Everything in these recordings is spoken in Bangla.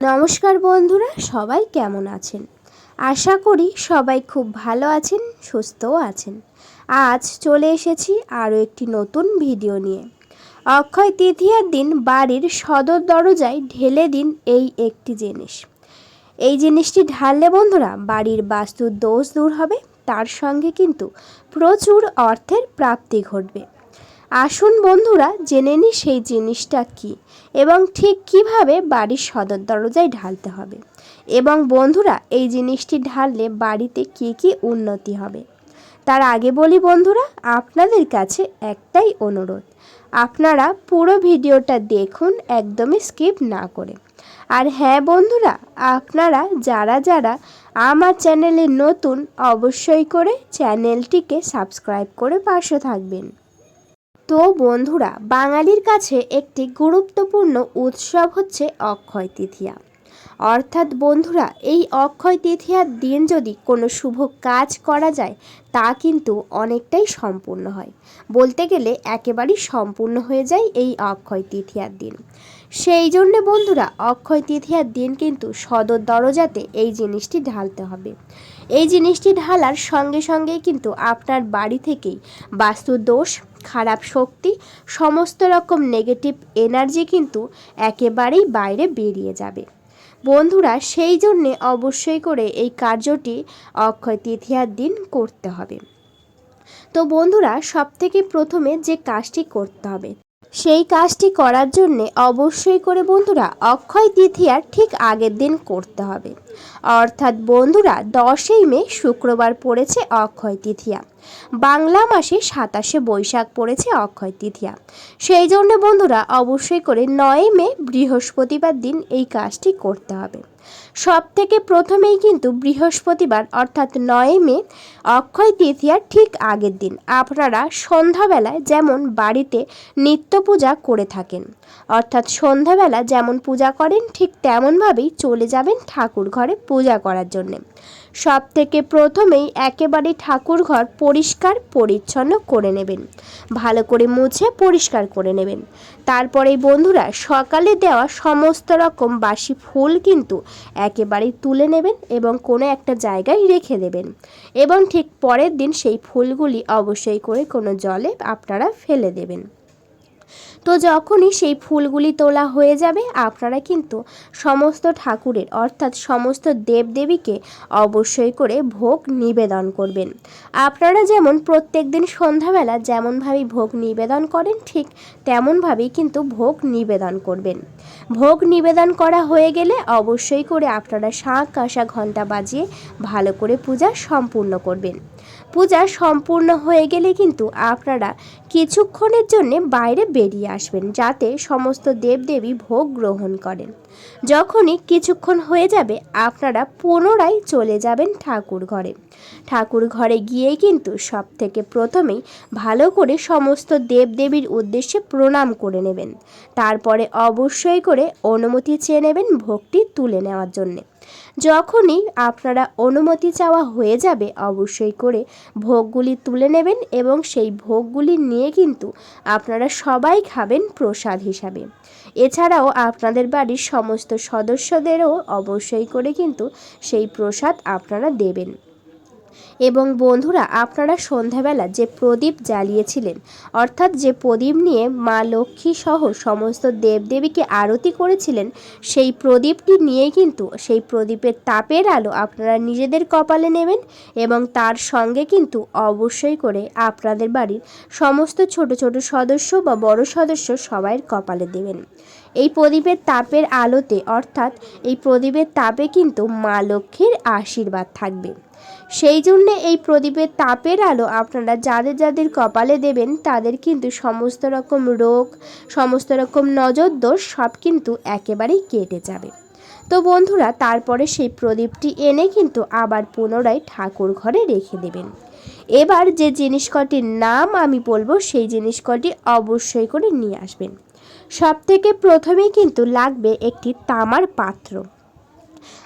নমস্কার বন্ধুরা, সবাই কেমন আছেন? আশা করি সবাই খুব ভালো আছেন, সুস্থও আছেন। আজ চলে এসেছি আরও একটি নতুন ভিডিও নিয়ে। অক্ষয় তৃতীয়ার দিন বাড়ির সদর দরজায় ঢেলে দিন এই একটি জিনিস। এই জিনিসটি ঢাললে বন্ধুরা, বাড়ির বাস্তুর দোষ দূর হবে, তার সঙ্গে কিন্তু প্রচুর অর্থের প্রাপ্তি ঘটবে। আসুন বন্ধুরা, জেনে নিই সেই জিনিসটা কি এবং ঠিক কীভাবে বাড়ির সদর দরজায় ঢালতে হবে। এবং বন্ধুরা, এই জিনিসটি ঢাললে বাড়িতে কি কি উন্নতি হবে? তার আগে বলি বন্ধুরা, আপনাদের কাছে একটাই অনুরোধ। আপনারা পুরো ভিডিওটা দেখুন, একদমই স্কিপ না করে। আর হ্যাঁ বন্ধুরা, আপনারা যারা যারা আমার চ্যানেলে নতুন, অবশ্যই করে চ্যানেলটিকে সাবস্ক্রাইব করে পাশে থাকবেন। তো বন্ধুরা, বাঙালির কাছে একটি গুরুত্বপূর্ণ উৎসব হচ্ছে অক্ষয় তৃতীয়া। অর্থাৎ বন্ধুরা, এই অক্ষয় তৃতীয়ার দিন যদি কোনো শুভ কাজ করা যায়, তা কিন্তু অনেকটাই সম্পূর্ণ হয়। বলতে গেলে একেবারেই সম্পূর্ণ হয়ে যায় এই অক্ষয় তৃতীয়ার দিন। সেই জন্যে বন্ধুরা, অক্ষয় তৃতীয়ার দিন কিন্তু সদর দরজাতে এই জিনিসটি ঢালতে হবে। এই জিনিসটি ঢালার সঙ্গে সঙ্গে কিন্তু আপনার বাড়ি থেকেই বাস্তু দোষ খারাপ শক্তি, সমস্ত রকম নেগেটিভ এনার্জি কিন্তু একেবারেই বাইরে বেরিয়ে যাবে। বন্ধুরা, সেই জন্যে অবশ্যই করে এই কার্যটি অক্ষয় তৃতীয়ার দিন করতে হবে। তো বন্ধুরা সব থেকে প্রথমে যে কাজটি করতে হবে সেই কাজটি করার জন্যে অবশ্যই করে বন্ধুরা অক্ষয় তৃতীয়ার ঠিক আগের দিন করতে হবে। অর্থাৎ বন্ধুরা দশই মে শুক্রবার পড়েছে অক্ষয় তৃতীয়া। বাংলা মাসে সাতাশে বৈশাখ পড়েছে অক্ষয় তৃতীয়া। সেই জন্য বন্ধুরা অবশ্যই করে নয় মে বৃহস্পতিবার দিন এই কাজটি করতে হবে। সব থেকে প্রথমেই কিন্তু বৃহস্পতিবার, অর্থাৎ নয় মে, অক্ষয় তৃতীয়ার ঠিক আগের দিন আপনারা সন্ধ্যাবেলায় যেমন বাড়িতে নিত্য পূজা করে থাকেন, অর্থাৎ সন্ধ্যাবেলা যেমন পূজা করেন, ঠিক তেমনভাবেই চলে যাবেন ঠাকুর ঘরে পূজা করার জন্যে। সব থেকে প্রথমেই একেবারে ঠাকুর ঘর পরিষ্কার পরিচ্ছন্ন করে নেবেন। ভালো করে মুছে পরিষ্কার করে নেবেন। তারপরেই বন্ধুরা, সকালে দেওয়া সমস্ত রকম বাসি ফুল কিন্তু একেবারেই তুলে নেবেন এবং কোনো একটা জায়গায় রেখে দেবেন। এবং ঠিক পরের দিন সেই ফুলগুলি অবশ্যই করে কোনো জলে আপনারা ফেলে দেবেন। তো যখনই সেই ফুলগুলি তোলা হয়ে যাবে, আপনারা কিন্তু সমস্ত ঠাকুরের, অর্থাৎ সমস্ত দেবদেবীকে অবশ্যই করে ভোগ নিবেদন করবেন। আপনারা যেমন প্রত্যেক দিন সন্ধ্যাবেলা যেমনভাবে ভোগ নিবেদন করেন, ঠিক তেমনভাবেই কিন্তু ভোগ নিবেদন করবেন। ভোগ নিবেদন করা হয়ে গেলে অবশ্যই করে আপনারা শাঁখ কাঁসা ঘণ্টা বাজিয়ে ভালো করে পূজা সম্পূর্ণ করবেন। পূজা সম্পূর্ণ হয়ে গেলে কিন্তু আপনারা কিছুক্ষণের জন্য বাইরে বেরিয়ে আসবেন, যাতে সমস্ত দেবদেবী ভোগ গ্রহণ করেন। যখনই কিছুক্ষণ হয়ে যাবে, আপনারা পুনরায় চলে যাবেন ঠাকুর ঘরে। ঠাকুর ঘরে গিয়েই কিন্তু সব থেকে প্রথমেই ভালো করে সমস্ত দেবদেবীর উদ্দেশ্যে প্রণাম করে নেবেন। তারপরে অবশ্যই করে অনুমতি চেয়ে নেবেন ভোগটি তুলে নেওয়ার জন্যে। যখনই আপনারা অনুমতি চাওয়া হয়ে যাবে, অবশ্যই করে ভোগগুলি তুলে নেবেন এবং সেই ভোগগুলি নিয়ে কিন্তু আপনারা সবাই খাবেন প্রসাদ হিসাবে। এছাড়াও আপনাদের বাড়ির সমস্ত সদস্যদেরও অবশ্যই করে কিন্তু সেই প্রসাদ আপনারা দেবেন। এবং বন্ধুরা, আপনারা সন্ধ্যাবেলা যে প্রদীপ জ্বালিয়েছিলেন, অর্থাৎ যে প্রদীপ নিয়ে মা লক্ষ্মী সহ সমস্ত দেবদেবীকে আরতি করেছিলেন, সেই প্রদীপটি নিয়ে কিন্তু, সেই প্রদীপের তাপের আলো আপনারা নিজেদের কপালে নেবেন এবং তার সঙ্গে কিন্তু অবশ্যই করে আপনাদের বাড়ির সমস্ত ছোট ছোট সদস্য বা বড় সদস্য সবাইয়ের কপালে দেবেন। এই প্রদীপের তাপের আলোতে, অর্থাৎ এই প্রদীপের তাপে কিন্তু মা লক্ষ্মীর আশীর্বাদ থাকবে। সেই জন্যে এই প্রদীপের তাপের আলো আপনারা যাদের যাদের কপালে দেবেন, তাদের কিন্তু সমস্ত রকম রোগ, সমস্ত রকম নজর দোষ সব কিন্তু একেবারেই কেটে যাবে। তো বন্ধুরা, তারপরে সেই প্রদীপটি এনে কিন্তু আবার পুনরায় ঠাকুর ঘরে রেখে দেবেন। এবার যে জিনিস কটির নাম আমি বলব, সেই জিনিস কটি অবশ্যই করে নিয়ে আসবেন। সব থেকে প্রথমেই কিন্তু লাগবে একটি তামার পাত্র।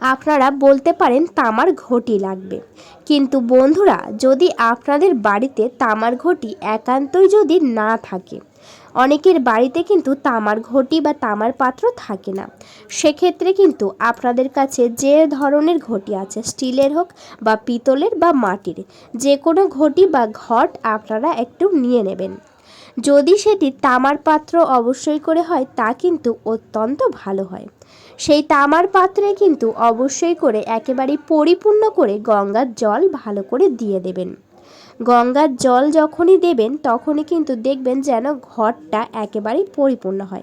আপনারা বলতে পারেন তামার ঘটি লাগবে। কিন্তু বন্ধুরা, যদি আপনাদের বাড়িতে তামার ঘটি একান্তই যদি না থাকে, অনেকের বাড়িতে কিন্তু তামার ঘটি বা তামার পাত্র থাকে না। সেক্ষেত্রে কিন্তু আপনাদের কাছে যে ধরনের ঘটি আছে, স্টিলের হোক বা পিতলের বা মাটির, যে কোনো ঘটি বা ঘট আপনারা একটু নিয়ে নেবেন। যদি সেটি তামার পাত্র অবশ্যই করে হয়, তা কিন্তু অত্যন্ত ভালো হয়। সেই তামার পাত্রে কিন্তু অবশ্যই করে একেবারে পরিপূর্ণ করে গঙ্গার জল ভালো করে দিয়ে দেবেন। গঙ্গার জল যখনই দেবেন, তখনই কিন্তু দেখবেন যেন ঘরটা একেবারেই পরিপূর্ণ হয়।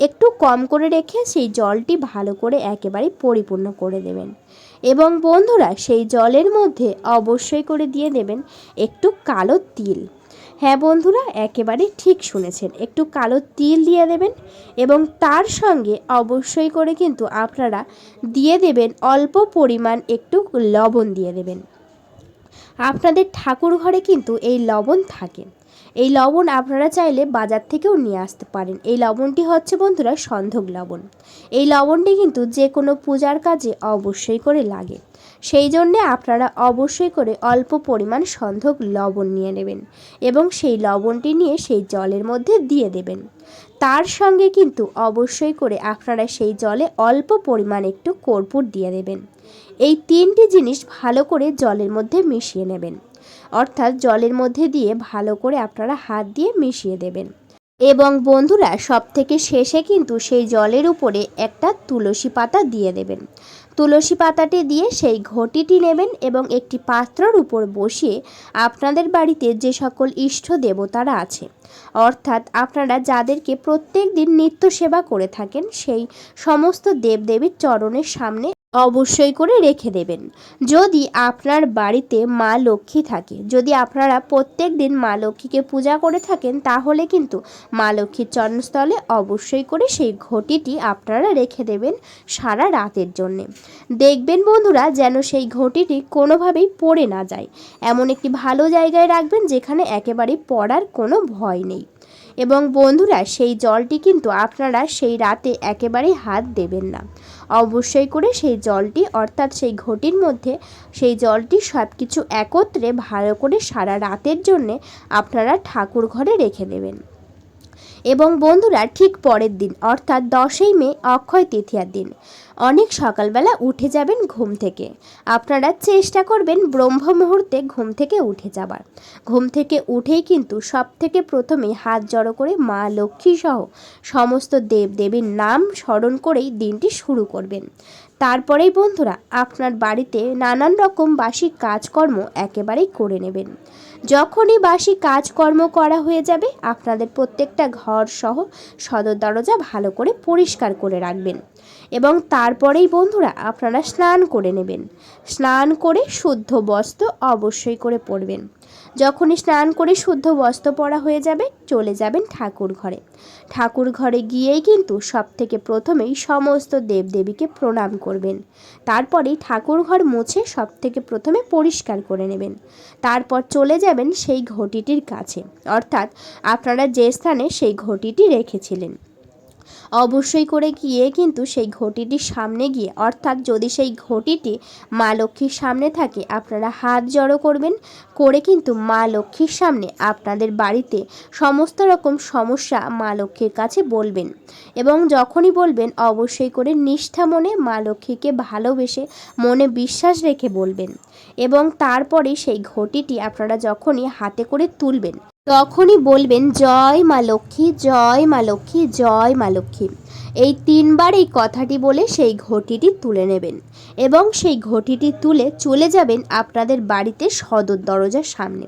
একটু কম করে রেখে সেই জলটি ভালো করে একেবারে পরিপূর্ণ করে দেবেন। এবং বন্ধুরা, সেই জলের মধ্যে অবশ্যই করে দিয়ে দেবেন একটু কালো তিল। হ্যাঁ বন্ধুরা, একেবারে ঠিক শুনেছেন। একটু কালো তিল দিয়ে দেবেন এবং তার সঙ্গে অবশ্যই করে কিন্তু আপনারা দিয়ে দেবেন অল্প পরিমাণ একটু লবণ দিয়ে দেবেন। আপনাদের ঠাকুর ঘরে কিন্তু এই লবণ থাকে। এই লবণ আপনারা চাইলে বাজার থেকেও নিয়ে আসতে পারেন। এই লবণটি হচ্ছে বন্ধুরা সন্ধক লবণ। এই লবণটি কিন্তু যে কোনো পূজার কাজে অবশ্যই করে লাগে। সেই জন্যে আপনারা অবশ্যই করে অল্প পরিমাণ সন্ধক লবণ নিয়ে নেবেন এবং সেই লবণটি নিয়ে সেই জলের মধ্যে দিয়ে দেবেন। তার সঙ্গে কিন্তু অবশ্যই করে আপনারা সেই জলে অল্প পরিমাণ একটু কর্পূর দিয়ে দেবেন। এই তিনটি জিনিস ভালো করে জলের মধ্যে মিশিয়ে নেবেন। অর্থাৎ জলের মধ্যে দিয়ে ভালো করে আপনারা হাত দিয়ে মিশিয়ে দেবেন। এবং বন্ধুরা সব থেকে শেষে কিন্তু সেই জলের উপরে একটা তুলসী পাতা দিয়ে দেবেন। তুলসী পাতাটি দিয়ে সেই ঘটিটি নেবেন এবং একটি পাত্রর উপর বসিয়ে আপনাদের বাড়িতে যে সকল ইষ্ট দেবতারা আছে, অর্থাৎ আপনারা যাদেরকে প্রত্যেক দিন নিত্য সেবা করে থাকেন, সেই সমস্ত দেবদেবীর চরণের সামনে অবশ্যই করে রেখে দেবেন। যদি আপনার বাড়িতে মা লক্ষ্মী থাকে, যদি আপনারা প্রত্যেক দিন মা লক্ষ্মীকে পূজা করে থাকেন, তাহলে কিন্তু মা লক্ষ্মীর চরণস্থলে অবশ্যই করে সেই ঘটিটি আপনারা রেখে দেবেন সারা রাতের জন্যে। দেখবেন বন্ধুরা, যেন সেই ঘটিটি কোনোভাবেই পড়ে না যায়। এমন একটি ভালো জায়গায় রাখবেন, যেখানে একেবারেই পড়ার কোনো ভয় নেই। এবং বন্ধুরা, সেই জলটি কিন্তু আপনারা সেই রাতে একেবারেই হাত দেবেন না। অবশ্যই করে সেই জলটি, অর্থাৎ সেই ঘটির মধ্যে সেই জলটি সব কিছু একত্রে ভালো করে সারা রাতের জন্যে আপনারা ঠাকুর ঘরে রেখে দেবেন। এবং বন্ধুরা, ঠিক পরের দিন, অর্থাৎ দশই মে, অক্ষয় তৃতীয়ার দিন অনেক সকালবেলা উঠে যাবেন ঘুম থেকে। আপনারা চেষ্টা করবেন ব্রহ্ম মুহূর্তে ঘুম থেকে উঠে যাবার। ঘুম থেকে উঠেই কিন্তু সব থেকে প্রথমে হাত জড়ো করে মা লক্ষ্মী সহ সমস্ত দেব দেবীর নাম স্মরণ করেই দিনটি শুরু করবেন। তারপরেই বন্ধুরা, আপনার বাড়িতে নানান রকম বাসি কাজকর্ম একেবারেই করে নেবেন। যখনই বাসি কাজকর্ম করা হয়ে যাবে, আপনাদের প্রত্যেকটা ঘর সহ সদর দরজা ভালো করে পরিষ্কার করে রাখবেন। এবং তারপরেই বন্ধুরা আপনারা স্নান করে নেবেন। স্নান করে শুদ্ধ বস্ত্র অবশ্যই করে পরবেন। যখনই স্নান করে শুদ্ধ বস্ত্র পরা হয়ে যাবে, চলে যাবেন ঠাকুর ঘরে। ঠাকুর ঘরে গিয়েই কিন্তু সব থেকে প্রথমেই সমস্ত দেবদেবীকে প্রণাম করবেন। তারপরেই ঠাকুর ঘর মুছে সব থেকে প্রথমে পরিষ্কার করে নেবেন। তারপর চলে যাবেন সেই ঘটিটির কাছে। অর্থাৎ আপনারা যে স্থানে সেই ঘটিটি রেখেছিলেন। অবশ্যই করে গিয়ে কিন্তু সেই ঘটিটির সামনে গিয়ে, অর্থাৎ যদি সেই ঘটিটি মা লক্ষ্মীর সামনে থাকে, আপনারা হাত জড়ো করবেন করে কিন্তু মা লক্ষ্মীর সামনে আপনাদের বাড়িতে সমস্ত রকম সমস্যা মা লক্ষ্মীর কাছে বলবেন। এবং যখনই বলবেন, অবশ্যই করে নিষ্ঠা মনে মা লক্ষ্মীকে ভালোবেসে মনে বিশ্বাস রেখে বলবেন। এবং তারপরে সেই ঘটিটি আপনারা যখনই হাতে করে তুলবেন তখনই বলবেন, জয় মা লক্ষ্মী, জয় মা লক্ষ্মী, জয় মা লক্ষ্মী। এই তিনবার এই কথাটি বলে সেই ঘটিটি তুলে নেবেন এবং সেই ঘটিটি তুলে চলে যাবেন আপনাদের বাড়িতে সদর দরজার সামনে।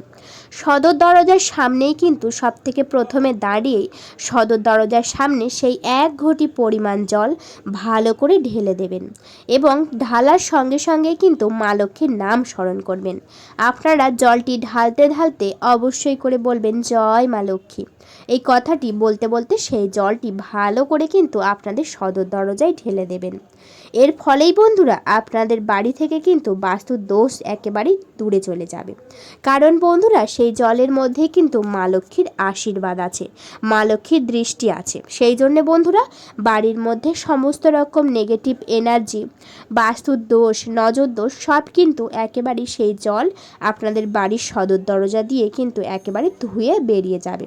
সদর দরজার সামনেই কিন্তু সব থেকে প্রথমে দাঁড়িয়েই সদর দরজার সামনে সেই এক ঘটি পরিমাণ জল ভালো করে ঢেলে দেবেন এবং ঢালার সঙ্গে সঙ্গে কিন্তু মা লক্ষ্মীর নাম স্মরণ করবেন। আপনারা জলটি ঢালতে ঢালতে অবশ্যই করে বলবেন, জয় মা লক্ষ্মী। এই কথাটি বলতে বলতে সেই জলটি ভালো করে কিন্তু আপনাদের সদর দরজায় ঢেলে দেবেন। এর ফলেই বন্ধুরা আপনাদের বাড়ি থেকে কিন্তু বাস্তুর দোষ একেবারেই দূরে চলে যাবে। কারণ বন্ধুরা সেই জলের মধ্যেই কিন্তু মা লক্ষ্মীর আশীর্বাদ আছে, মা লক্ষ্মীর দৃষ্টি আছে। সেই জন্যে বন্ধুরা বাড়ির মধ্যে সমস্ত রকম নেগেটিভ এনার্জি বাস্তুর দোষ, নজর দোষ সব কিন্তু একেবারেই সেই জল আপনাদের বাড়ির সদর দরজা দিয়ে কিন্তু একেবারে ধুয়ে বেরিয়ে যাবে।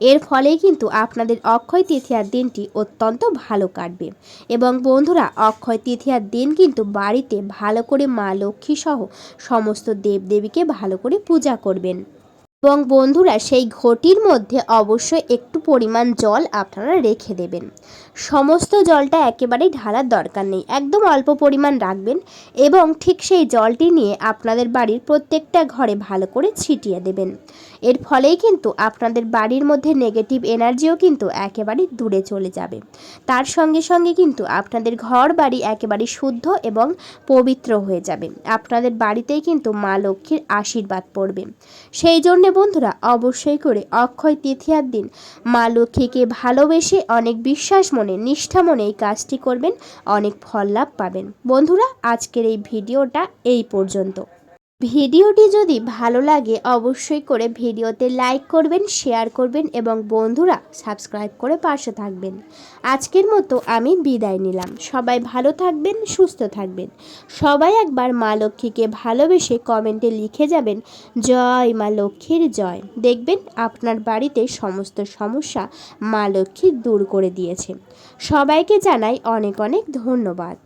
এর ফলে কিন্তু আপনাদের অক্ষয় তৃতীয়ার দিনটি অত্যন্ত ভালো কাটবে। এবং বন্ধুরা, অক্ষয় তৃতীয়ার দিন কিন্তু বাড়িতে ভালো করে মা লক্ষ্মী সহ সমস্ত দেবদেবীকে ভালো করে পূজা করবেন। এবং বন্ধুরা, সেই ঘটির মধ্যে অবশ্যই একটু পরিমাণ জল আপনারা রেখে দেবেন। সমস্ত জলটা একেবারেই ঢালার দরকার নেই। একদম অল্প পরিমাণ রাখবেন এবং ঠিক সেই জলটি নিয়ে আপনাদের বাড়ির প্রত্যেকটা ঘরে ভালো করে ছিটিয়ে দেবেন। এর ফলেই কিন্তু আপনাদের বাড়ির মধ্যে নেগেটিভ এনার্জিও কিন্তু একেবারে দূরে চলে যাবে। তার সঙ্গে সঙ্গে কিন্তু আপনাদের ঘর বাড়ি একেবারে শুদ্ধ এবং পবিত্র হয়ে যাবে। আপনাদের বাড়িতেই কিন্তু মা লক্ষ্মীর আশীর্বাদ পড়বে। সেই জন্যে বন্ধুরা অবশ্যই করে অক্ষয় তৃতীয়ার দিন মা লক্ষ্মীকে ভালোবেসে অনেক বিশ্বাস মনে, নিষ্ঠা মনে এই কাজটি করবেন, অনেক ফল লাভ পাবেন। বন্ধুরা, আজকের এই ভিডিওটা এই পর্যন্ত। ভিডিওটি যদি ভালো লাগে, অবশ্যই করে ভিডিওতে লাইক করবেন, শেয়ার করবেন এবং বন্ধুরা সাবস্ক্রাইব করে পাশে থাকবেন। আজকের মতো আমি বিদায় নিলাম। সবাই ভালো থাকবেন, সুস্থ থাকবেন। সবাই একবার মা লক্ষ্মীকে ভালোবেসে কমেন্টে লিখে যাবেন, জয় মা লক্ষ্মীর জয়। দেখবেন আপনার বাড়িতে সমস্ত সমস্যা মা লক্ষ্মী দূর করে দিয়েছে। সবাইকে জানাই অনেক অনেক ধন্যবাদ।